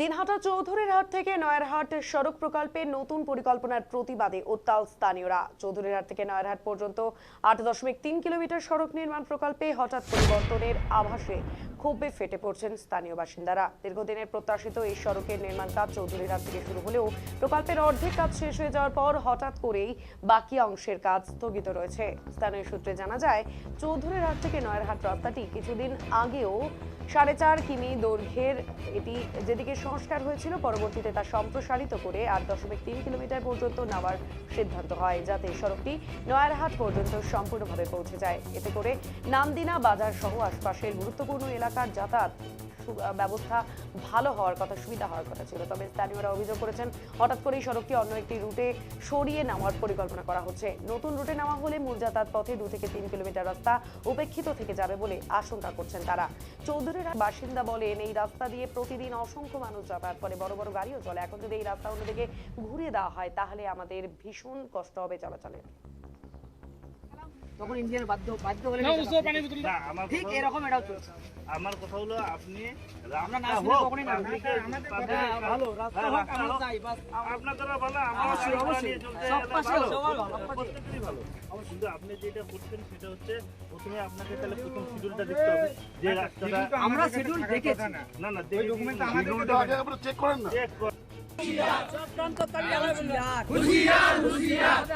দিনহাটা চৌধুরীর হাট থেকে নয়ারহাট সড়ক প্রকল্পে নতুন পরিকল্পনার প্রতিবাদে উত্তাল স্থানীয়রা। চৌধুরীর হাট থেকে নয়ারহাট পর্যন্ত আট দশমিক তিন কিলোমিটার সড়ক নির্মাণ প্রকল্পে হঠাৎ পরিবর্তনের আভাসে ক্ষোভে ফেটে পড়ছেন স্থানীয় বাসিন্দারা। দীর্ঘদিনের প্রত্যাশিত এই সড়কের নির্মাণ কাজ চৌধুরীরহাট থেকে শুরু হলেও প্রকল্পের অর্ধেক কাজ শেষ হয়ে যাওয়ার পর হঠাৎ করেই বাকি অংশের কাজ স্থগিত রয়েছে। স্থানীয় সূত্রে জানা যায় চৌধুরীরহাট থেকে নয়ারহাট রাস্তাটি কিছুদিন আগেও সাড়ে চার কিমি দৈর্ঘ্যের। এটি যেদিকে সংস্কার হয়েছিল, পরবর্তীতে তা সম্প্রসারিত করে আট দশমিক তিন কিলোমিটার পর্যন্ত নেওয়ার সিদ্ধান্ত হয়, যাতে সড়কটি নয়ারহাট পর্যন্ত সম্পূর্ণভাবে পৌঁছে যায়। এতে করে নামদিনা বাজার সহ আশপাশের গুরুত্বপূর্ণ এলাকার যাতায়াত ব্যবস্থা ভালো হওয়ার কথা, সুবিধা হওয়ার কথা ছিল। তবে স্থানীয়রা অভিযোগ করেছেন, হঠাৎ করে এই সড়কটি অন্য একটি রুটে সরিয়ে নেওয়ার পরিকল্পনা করা হচ্ছে। নতুন রুটে নেওয়া হলে মূল যাতায়াত পথে দু থেকে তিন কিলোমিটার রাস্তা উপেক্ষিত থেকে যাবে বলে আশঙ্কা করছেন তারা। চৌধুরীর বাসিন্দা বলেন, এই রাস্তা দিয়ে প্রতিদিন অসংখ্য মানুষ যাতায়াত করে, বড় বড় গাড়িও চলে। এখন যদি এই রাস্তা অন্যদিকে ঘুরিয়ে দেওয়া হয়, তাহলে আমাদের ভীষণ কষ্ট হবে চলাচলে তখন ইন্ডিয়ান বাধ্য বাধ্য হলে না। না, ঠিক কথা- এরকম এটাও চলছে আমার কথা হলো আপনি আমরা না শুনে না হ্যাঁ, আমাদের হ্যাঁ, ভালো রাস্তা হ্যাঁ, হোক আমরা হোক। বাস আপনার দ্বারা ভালো অবশ্যই, অবশ্যই। সব পাশে ভালো। ভালো, সব পাশে। প্রত্যেকেরই ভালো কিন্তু আপনি যেটা করছেন সেটা হচ্ছে প্রথমে আপনাকে তাহলে প্রথম শিডিউলটা দেখতে হবে যে রাস্তাটা আমরা শিডিউল দেখেছি না না ডকুমেন্টটা আমাদের চেক হুঁশিয়ার আমাদের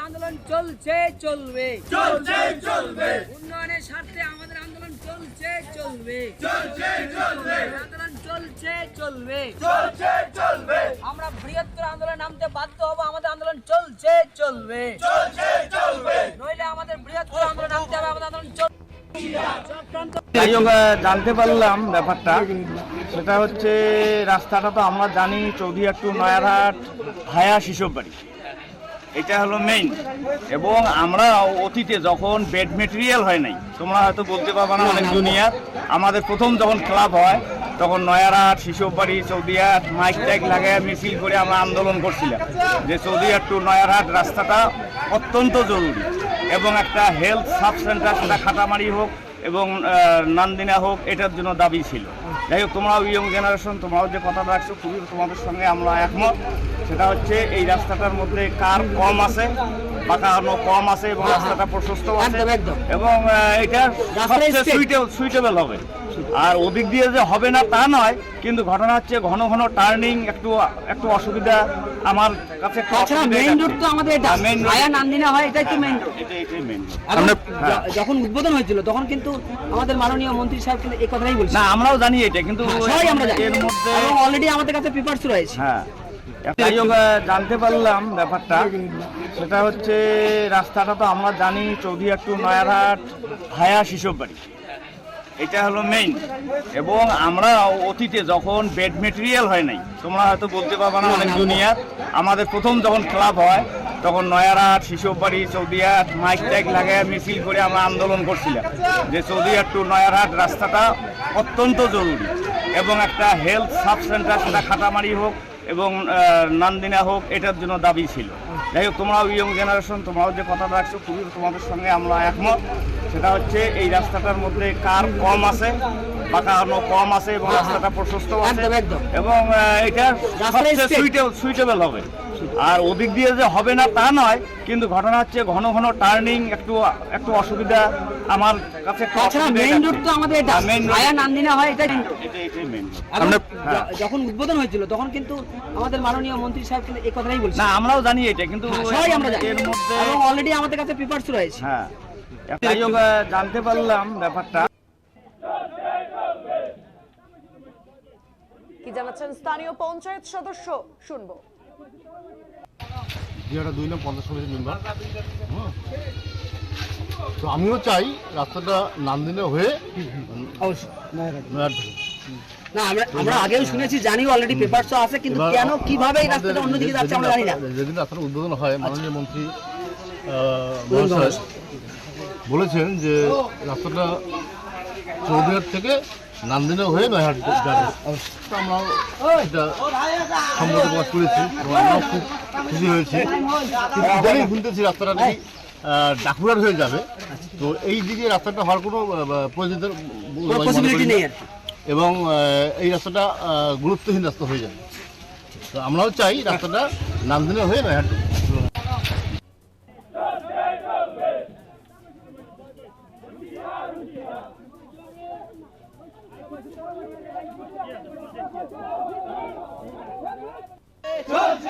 আন্দোলন চলছে চলবে। চলছে চলবে। উন্নয়নের স্বার্থে আমাদের আন্দোলন চলছে চলবে। চলছে চলবে। আন্দোলন চলছে চলবে। চলছে চলবে। আমরা বৃহত্তর আন্দোলন নামতে বাধ্য হব আমাদের আন্দোলন চলছে চলবে। চলছে চলবে। নইলে আমাদের বৃহত্তর আন্দোলন নামতে হবে আমাদের আন্দোলন চলবে জানতে পারলাম ব্যাপারটা। সেটা হচ্ছে, রাস্তাটা তো আমরা জানি চৌধুরী টু নয়ারহাট ভায়া শিশব বাড়ি। এটা হলো মেইন এবং আমরা অতীতে যখন বেড মেটেরিয়াল হয় নাই, তোমরা হয়তো বলতে পারবে না, অনেক জুনিয়র আমাদের প্রথম যখন ক্লাব হয়, তখন নয়ারহাট শিশব বাড়ি চৌদিয়াট মাইক টাইক লাগায়, মিছিল করে আমরা আন্দোলন করছিলাম। যে চৌদিয়াট টু নয়ারহাট রাস্তাটা অত্যন্ত জরুরি। এবং একটা হেলথ সাব সেন্টার সেটা খাটামারি হোক এবং নান্দিনা হোক, এটার জন্য দাবি ছিল। যাই হোক, তোমরাও ইয়ং জেনারেশন তোমরাও যে কথা রাখছো, খুবই তোমাদের সঙ্গে আমরা একমত। সেটা হচ্ছে, এই রাস্তাটার মধ্যে কার কম আছে কম আছে এবং রাস্তাটা প্রশস্ত আছে। এবং এটা straight। সুইটেবল সুইটেবল হবে। আর ওদিক দিয়ে যে হবে না তা নয় কিন্তু ঘটনা হচ্ছে ঘন ঘন টার্নিং একটু একটু অসুবিধা। আমার কাছে তাছাড়া মেইন রোড তো আমাদের এটা হ্যাঁ, main নান্দিনা হয় এটাই তো মেইন রোড এটাই এটাই মেইন হ্যাঁ। যখন উদ্বোধন হয়েছিল তখন কিন্তু আমাদের মাননীয় মন্ত্রী সাহেব কিন্তু এই কথাটাই বলছেন। না আমরাও জানি এটা কিন্তু সবাই আমরা জানি। এর মধ্যে অলরেডি আমাদের কাছে পেপারস রয়েছে। হ্যাঁ। জানতে পারলাম ব্যাপারটা। সেটা হচ্ছে, রাস্তাটা তো আমরা জানি চৌধুরী টু নয়ারহাট ভায়া শিশব বাড়ি। এটা হলো মেইন এবং আমরা অতীতে যখন বেড মেটেরিয়াল হয় নাই, তোমরা হয়তো বলতে পারবে না, অনেক জুনিয়র আমাদের প্রথম যখন ক্লাব হয়, তখন নয়ারহাট শিশব বাড়ি চৌদিয়াট মাইক টাইক লাগায় মিছিল করে আমরা আন্দোলন করছিলাম যে চৌদিয়াট টু নয়ারহাট রাস্তাটা অত্যন্ত জরুরি। এবং একটা হেলথ সাব সেন্টার সেটা খাটামারি হোক এবং নান্দিনা হোক, এটার জন্য দাবি ছিল। যাই হোক, তোমরাও ইয়ং জেনারেশন তোমরাও যে কথাটা রাখছো, খুবই তোমাদের সঙ্গে আমরা একমত। সেটা হচ্ছে এই রাস্তাটার মধ্যে কার কম আছে বাঁকানো কম আছে এবং রাস্তাটা প্রশস্ত আছে। এবং এটা সুইটেবল হবে। আর ওদিক দিয়ে যে হবে না তা নয় কিন্তু ঘটনা হচ্ছে ঘন ঘন টার্নিং একটু একটু অসুবিধা আমার কাছে মেইন রোড তো আমাদের এটা হ্যাঁ, নান্দিনা হয় হ্যাঁ। যখন উদ্বোধন হয়েছিল তখন কিন্তু আমাদের মাননীয় মন্ত্রী সাহেব কিন্তু এই কথাটাই বলছেন। না আমরাও জানি এটা কিন্তু হ্যাঁ, সবাই আমরা জানি। এর মধ্যে অলরেডি আমাদের কাছে পেপারস রয়েছে হ্যাঁ। জানতে পারলাম ব্যাপারটা। কি জানাচ্ছেন স্থানীয় পঞ্চায়েত সদস্য? শুনব। দুই নাম পঞ্চাশ সমিতির মেম্বার তো আমিও চাই রাস্তাটা নান্দিনে হয়ে। না আমরা আমরা আগেও শুনেছি জানি অলরেডি পেপারস আছে কিন্তু কেন কীভাবে এই রাস্তাটা অন্যদিকে যাচ্ছে আমরা জানি না। যেদিন রাস্তাটা উদ্বোধন হয় মাননীয় মন্ত্রী হয়। বলেছেন যে রাস্তাটা চৌধুরীহাট থেকে নান্দিনে হয়ে নয়াহাট যাবে। এটা সম্মত প্রকাশ করেছি এবং আমরাও খুব খুশি হয়েছি। কিন্তু ইদানিং শুনতেছি রাস্তাটা নাকি ডাকুরার হয়ে যাবে। তো এই দিকে রাস্তাটা হওয়ার কোনো নেই এবং এই রাস্তাটা গুরুত্বহীন রাস্তা হয়ে যাবে। তো আমরাও চাই রাস্তাটা নান্দিনে হয়ে নয়াহাট George!